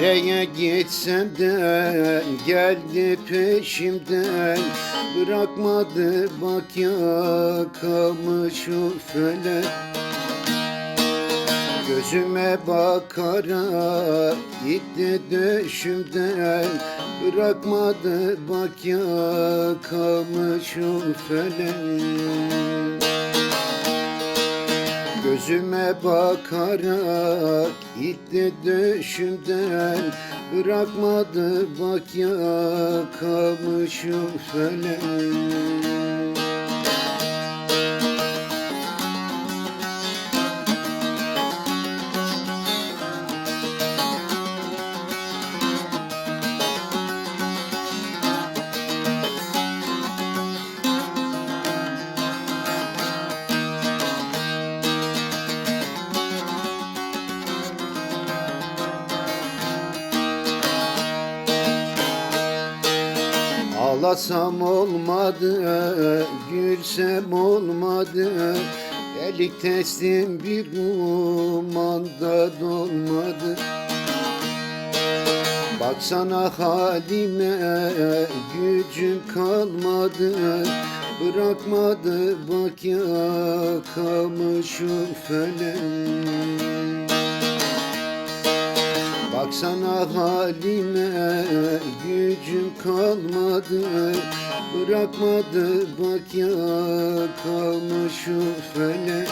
Nereye gitsem de geldi peşimden. Bırakmadı bak yakamı şu felek Gözüme bakarak gitti döşümden. Bırakmadı bak yakamı şu felek Gözüme bakarak gitti döşümden Bırakmadı bak yakamı şu felek Ağlasam olmadı, gülsem olmadı. Delik teslim bir umanda dolmadı. Baksana halime gücüm kalmadı. Bırakmadı bak yakamı şu felek Baksana halime gücüm kalmadı. Bırakmadı bak yakamı şu felek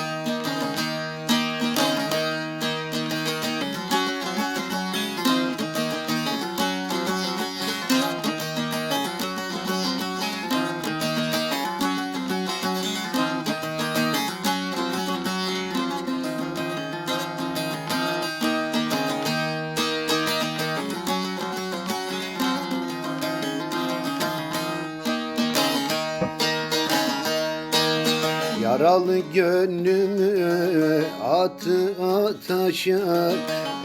Yaralı gönlümü atı ataşa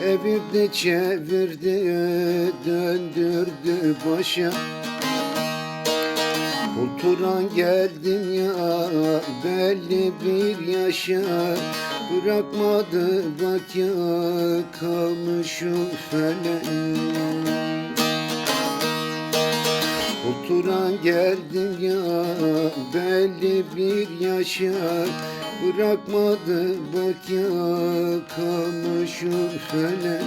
Evirdi çevirdi döndürdü başa Kulturan geldim ya belli bir yaşa. Bırakmadı bak yakamı şu felek Oturan geldim ya belli bir yaşa. Bırakmadı bak yakamı şu felek